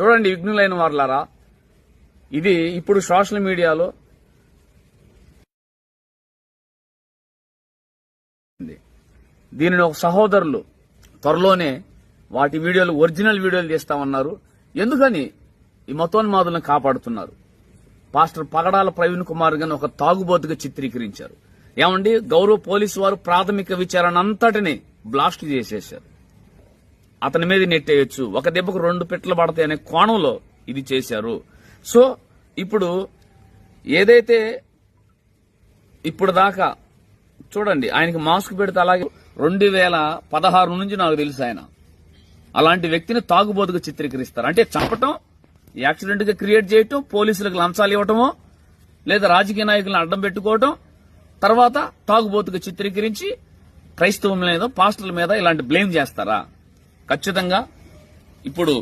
చూడండి విఘ్నులైన వారులారా ఇది ఇప్పుడు సోషల్ మీడియాలో దీనిని ఒక సహోదరులు త్వరలోనే వాటి వీడియోలు ఒరిజినల్ వీడియోలు తీస్తామన్నారు. ఎందుకని? ఈ మతోన్మాదులను కాపాడుతున్నారు. పాస్టర్ పగడాల ప్రవీణ్ కుమార్ గారిని ఒక తాగుబోతుగా చిత్రీకరించారు. ఏమండి? గౌరవ పోలీసు వారు ప్రాథమిక విచారణ అంతటిని బ్లాస్ట్ చేసేశారు. అతని మీద నెట్టేయచ్చు. ఒక దెబ్బకు రెండు పెట్లు పడతాయి అనే కోణంలో ఇది చేశారు. సో ఇప్పుడు ఏదైతే ఇప్పుడు దాకా చూడండి ఆయనకి మాస్క్ పెడితే అలాగే రెండు వేల పదహారు నుంచి నాకు తెలుసు ఆయన. అలాంటి వ్యక్తిని తాగుబోతుగా చిత్రీకరిస్తారు. అంటే చంపటం యాక్సిడెంట్గా క్రియేట్ చేయటం పోలీసులకు లంచాలు ఇవ్వటమో లేదా రాజకీయ నాయకులను అడ్డం పెట్టుకోవటం తర్వాత తాగుబోతుగా చిత్రీకరించి క్రైస్తవం మీద పాస్టర్ల మీద ఇలాంటి బ్లేమ్ చేస్తారా? ఖచ్చితంగా ఇప్పుడు